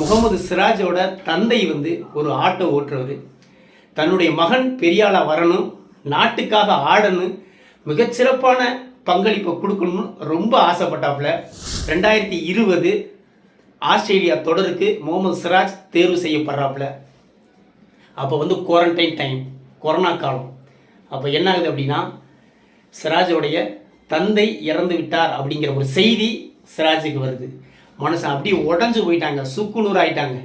முகமது சிராஜோட தந்தை வந்து ஒரு ஆட்டோ ஓட்டுறவர். தன்னுடைய மகன் பெரியாளாக வரணும் நாட்டுக்காக ஆடணும் மிகச்சிறப்பான பங்களிப்பை கொடுக்கணும்னு ரொம்ப ஆசைப்பட்டாப்புல. ரெண்டாயிரத்தி இருபது ஆஸ்திரேலியா தொடருக்கு முகமது சிராஜ் தேர்வு செய்யப்படுறாப்புல. அப்போ வந்து குவாரண்டைன் டைம் கொரோனா காலம். அப்போ என்ன ஆகுது அப்படின்னா சிராஜோடைய தந்தை இறந்து விட்டார் அப்படிங்கிற ஒரு செய்தி சிராஜுக்கு வருது. மனுஷன் அப்படியே உடஞ்சு போயிட்டாங்க சுக்குநூறு ஆயிட்டாங்க.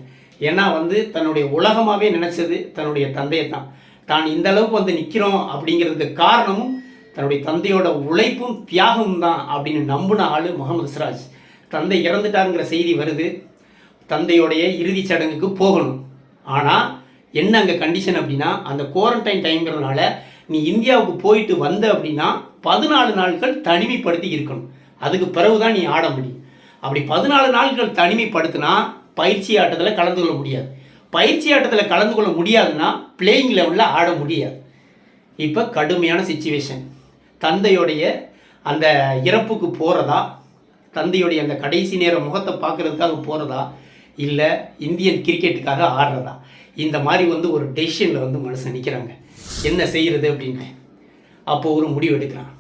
ஏன்னா வந்து தன்னுடைய உலகமாகவே நினச்சது தன்னுடைய தந்தையை தான். தான் இந்த அளவுக்கு வந்து நிற்கிறோம் அப்படிங்கிறதுக்கு காரணமும் தன்னுடைய தந்தையோட உழைப்பும் தியாகமும் தான் அப்படின்னு நம்பின ஆள் முகமது சிராஜ். தந்தை இறந்துட்டாருங்கிற செய்தி வருது. தந்தையோடைய இறுதிச் சடங்குக்கு போகணும். ஆனால் என்ன அங்கே கண்டிஷன் அப்படின்னா அந்த குவாரண்டைன் டைம்ங்கிறதுனால நீ இந்தியாவுக்கு போயிட்டு வந்த அப்படின்னா பதினாலு நாட்கள் தனிமைப்படுத்தி இருக்கணும். அதுக்கு பிறகு தான் நீ ஆட முடியும். அப்படி பதினாலு நாட்கள் தனிமைப்படுத்தினா பயிற்சி ஆட்டத்தில் கலந்து கொள்ள முடியாது. பயிற்சி ஆட்டத்தில் கலந்து கொள்ள முடியாதுன்னா பிளேயிங் லெவலில் ஆட முடியாது. இப்போ கடுமையான சுச்சுவேஷன் தந்தையுடைய அந்த இறப்புக்கு போகிறதா தந்தையுடைய அந்த கடைசி நேர முகத்தை பார்க்கறதுக்காக போகிறதா இல்லை இந்தியன் கிரிக்கெட்டுக்காக ஆடுறதா? இந்த மாதிரி வந்து ஒரு டெசிஷனில் வந்து மனுஷன் நிற்கிறாங்க என்ன செய்கிறது அப்படின்ட்டு. அப்போது ஒரு முடிவு எடுக்கிறான்.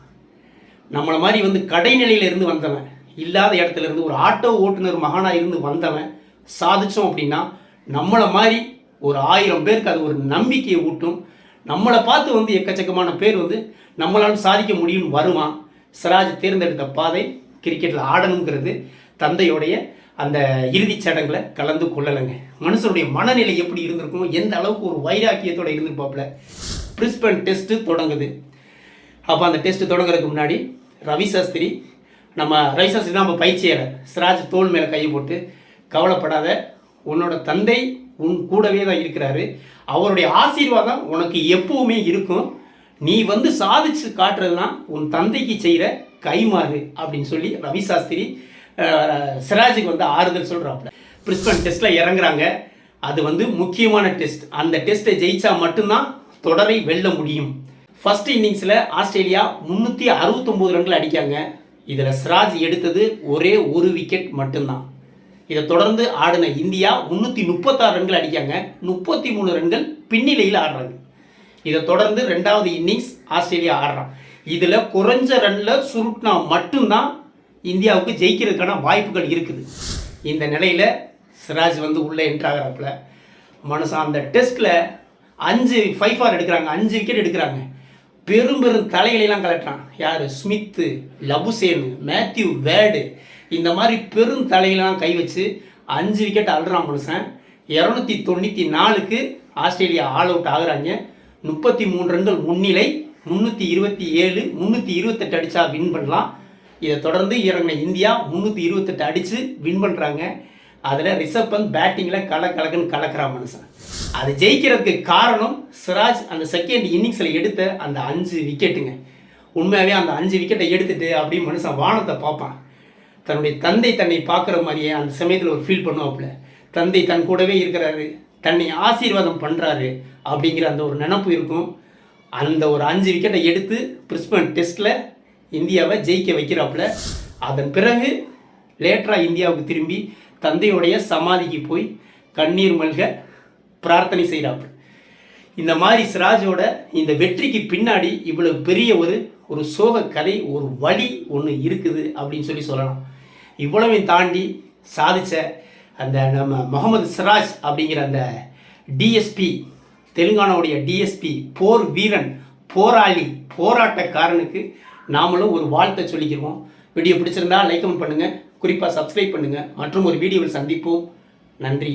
நம்மளை மாதிரி வந்து கடைநிலையில இருந்து வந்தவன் இல்லாத இடத்துல இருந்து ஒரு ஆட்டோ ஓட்டுநர் மகனாக இருந்து வந்தவன் சாதிச்சோம் அப்படின்னா நம்மளை மாதிரி ஒரு ஆயிரம் பேருக்கு அது ஒரு நம்பிக்கையை ஊட்டும். நம்மளை பார்த்து வந்து எக்கச்சக்கமான பேர் வந்து நம்மளால் சாதிக்க முடியும்னு வருமா சிராஜ் தேர்ந்தெடுத்த பாதை கிரிக்கெட்டில் ஆடணுங்கிறது தந்தையோடைய அந்த இறுதிச் சடங்குல கலந்து கொள்ளலைங்க. மனுஷனுடைய மனநிலை எப்படி இருந்திருக்கும் எந்த அளவுக்கு ஒரு வைராக்கியத்தோட இருந்திருப்பாப்புல. பிரிஸ்பன் டெஸ்ட்டு தொடங்குது. அப்போ அந்த டெஸ்ட் தொடங்குறதுக்கு முன்னாடி ரவி சாஸ்திரி நம்ம ரவி சாஸ்திரி தான் நம்ம பயிற்சியாளர். சிராஜ் தோல் மேலே கை போட்டு கவலைப்படாத உன்னோட தந்தை உன் கூடவே தான் இருக்கிறாரு. அவருடைய ஆசீர்வாதம் உனக்கு எப்பவுமே இருக்கும். நீ வந்து சாதிச்சு காட்டுறது தான் உன் தந்தைக்கு செய்கிற கைமாறு அப்படின்னு சொல்லி ரவி சாஸ்திரி சிராஜுக்கு வந்து ஆறுதல் சொல்கிறாப்புல பிரிஸ்பன் டெஸ்ட்டில் இறங்குறாங்க. அது வந்து முக்கியமான டெஸ்ட். அந்த டெஸ்ட்டை ஜெயிச்சா மட்டும்தான் தொடரை வெல்ல முடியும். ஃபர்ஸ்ட் இன்னிங்ஸில் ஆஸ்திரேலியா முந்நூற்றி அறுபத்தொம்போது ரன்கள் அடிக்காங்க. இதில் சிராஜ் எடுத்தது ஒரே ஒரு விக்கெட் மட்டும்தான். இதை தொடர்ந்து ஆடின இந்தியா முந்நூற்றி முப்பத்தாறு ரன்கள் அடிக்காங்க. முப்பத்தி மூணு ரன்கள் பின்னிலையில் ஆடுறாங்க. இதை தொடர்ந்து ரெண்டாவது இன்னிங்ஸ் ஆஸ்திரேலியா ஆடுறான். இதில் குறைஞ்ச ரன்னில் சுருட்டினா மட்டும்தான் இந்தியாவுக்கு ஜெயிக்கிறதுக்கான வாய்ப்புகள் இருக்குது. இந்த நிலையில் சிராஜ் வந்து உள்ளே என்ட்ராகிறாப்புல மனுஷன் அந்த டெஸ்ட்டில் அஞ்சு ஃபைவ் ஃபார் எடுக்கிறாங்க. அஞ்சு விக்கெட் எடுக்கிறாங்க. பெரும் பெரும் தலைகளெல்லாம் கலட்டுறான் யார்? Smith Labuschagne Matthew Wade. இந்த மாதிரி பெரும் தலைகளெல்லாம் கை வச்சு அஞ்சு விக்கெட் அல்றான் மனுஷன் இரநூத்தி தொண்ணூற்றி நாலுக்கு ஆஸ்திரேலியா ஆல் அவுட் ஆகுறாங்க. முப்பத்தி மூணு ரன்கள் முன்னிலை முந்நூற்றி இருபத்தி ஏழு முந்நூற்றி இருபத்தெட்டு அடித்தா வின் பண்ணலாம். இதை தொடர்ந்து இறங்கின இந்தியா முந்நூற்றி இருபத்தெட்டு அடித்து வின் பண்ணுறாங்க அதில் ரிஷப் பந்த் பேட்டிங்கில் கல கலக்குன்னு கலக்கிறா மனுஷன். அது ஜெயிக்கிறதுக்கு காரணம் சிராஜ் அந்த செகண்ட் இன்னிங்ஸில் எடுத்த அந்த அஞ்சு விக்கெட்டுங்க உண்மையாகவே அந்த அஞ்சு விக்கெட்டை எடுத்துட்டு அப்படியே மனுஷன் வானத்தை பார்ப்பான். தன்னுடைய தந்தை தன்னை பார்க்குற மாதிரியே அந்த சமயத்தில் ஒரு ஃபீல் பண்ணுவாப்புல. தந்தை தன் கூடவே இருக்கிறாரு. தன்னை ஆசீர்வாதம் பண்ணுறாரு அப்படிங்கிற அந்த ஒரு நினப்பு இருக்கும். அந்த ஒரு அஞ்சு விக்கெட்டை எடுத்து பிரிஸ்பன் டெஸ்ட்டில் இந்தியாவை ஜெயிக்க வைக்கிறாப்புல. அதன் பிறகு லேட்டராக இந்தியாவுக்கு திரும்பி தந்தையுடைய சமாதிக்கு போய் கண்ணீர் மல்க பிரார்த்தனை செய்கிறாப்பு இந்த மாதிரி சிராஜோட இந்த வெற்றிக்கு பின்னாடி இவ்வளவு பெரிய ஒரு ஒரு சோக கதை ஒரு வழி ஒன்று இருக்குது அப்படின்னு சொல்லி சொல்லலாம். இவ்வளவையும் தாண்டி சாதித்த அந்த நம்ம முகமது சிராஜ் அப்படிங்கிற அந்த டிஎஸ்பி தெலுங்கானாவுடைய டிஎஸ்பி போர் வீரன் போராளி போராட்டக்காரனுக்கு நாமளும் ஒரு வாழ்த்தை சொல்லிக்கிறோம் வீடியோ பிடிச்சிருந்தா லைக் கமெண்ட் பண்ணுங்கள் குறிப்பாக சப்ஸ்கிரைப் பண்ணுங்கள் மற்றும் ஒரு வீடியோவில் சந்திப்போம். நன்றி.